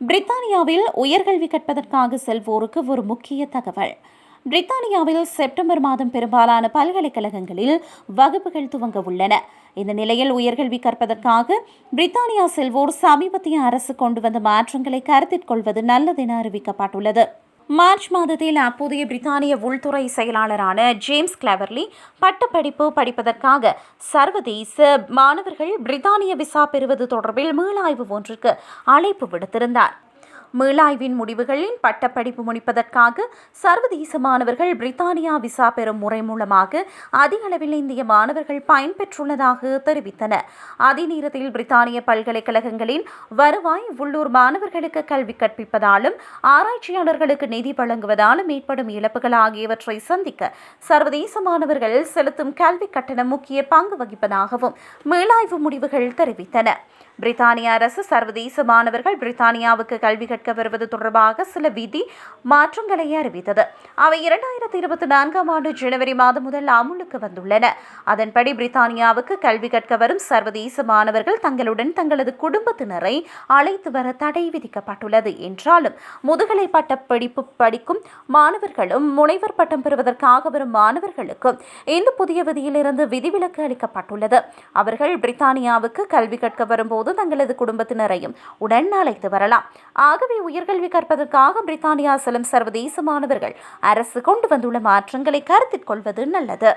பிரித்தானியாவில் உயர்கல்வி கற்பதற்காக செல்வோருக்கு ஒரு முக்கிய தகவல். பிரித்தானியாவில் செப்டம்பர் மாதம் பெரும்பாலான பல்கலைக்கழகங்களில் வகுப்புகள் துவங்க உள்ளன. இந்த நிலையில் உயர்கல்வி கற்பதற்காக பிரித்தானியா செல்வோர் சமீபத்திய அரசு கொண்டு வந்த மாற்றங்களை கருத்தில் கொள்வது நல்லதென அறிவிக்கப்பட்டுள்ளது. மார்ச் மாதத்தில் அப்போதைய பிரித்தானிய உள்துறை செயலாளரான ஜேம்ஸ் கிளவர்லி பட்டப்படிப்பு படிப்பதற்காக சர்வதேச மாணவர்கள் பிரித்தானிய விசா பெறுவது தொடர்பில் மீளாய்வு ஒன்றுக்கு அழைப்பு விடுத்திருந்தார். மீளாய்வின் முடிவுகளின் பட்டப்படிப்பு முடிப்பதற்காக சர்வதேச மாணவர்கள் பிரித்தானியா விசா பெறும் முறை மூலமாக அதிக அளவில் இந்திய மாணவர்கள் பயன்பெற்றுள்ளதாக தெரிவித்தனர் அதே நேரத்தில் பிரித்தானிய பல்கலைக்கழகங்களின் வருவாய் உள்ளூர் மாணவர்களுக்கு கல்வி கற்பிப்பதாலும் ஆராய்ச்சியாளர்களுக்கு நிதி வழங்குவதாலும் ஏற்படும் இழப்புகள் ஆகியவற்றை சந்திக்க சர்வதேச மாணவர்கள் செலுத்தும் கல்வி கட்டணம் முக்கிய பங்கு வகிப்பதாகவும் மீளாய்வு முடிவுகள் தெரிவித்தன. பிரித்தானிய அரசு சர்வதேச மாணவர்கள் பிரித்தானியாவுக்கு கல்வி கற்க வருவது தொடர்பாக சில விதி மாற்றங்களை அறிவித்தது. அவை இரண்டாயிரத்தி இருபத்தி நான்காம் ஆண்டு ஜனவரி மாதம் முதல் அமுலுக்கு வந்துள்ளன. அதன்படி பிரித்தானியாவுக்கு கல்வி கற்க வரும் சர்வதேச மாணவர்கள் தங்களுடன் தங்களது குடும்பத்தினரை அழைத்து வர தடை விதிக்கப்பட்டுள்ளது. என்றாலும் முதுகலை பட்ட படிப்பு படிக்கும் மாணவர்களும் முனைவர் பட்டம் பெறுவதற்காக வரும் மாணவர்களுக்கும் இந்த புதிய விதியிலிருந்து விதிவிலக்கு அளிக்கப்பட்டுள்ளது. அவர்கள் பிரித்தானியாவுக்கு கல்வி கற்க வரும்போது தங்களது குடும்பத்தினரையும் உடன் அழைத்து வரலாம். ஆகவே உயர்கல்வி கற்பதற்காக பிரித்தானியா செல்லும் சர்வதேச மாணவர்கள் அரசு கொண்டு வந்துள்ள மாற்றங்களை கருத்தில் கொள்வது நல்லது.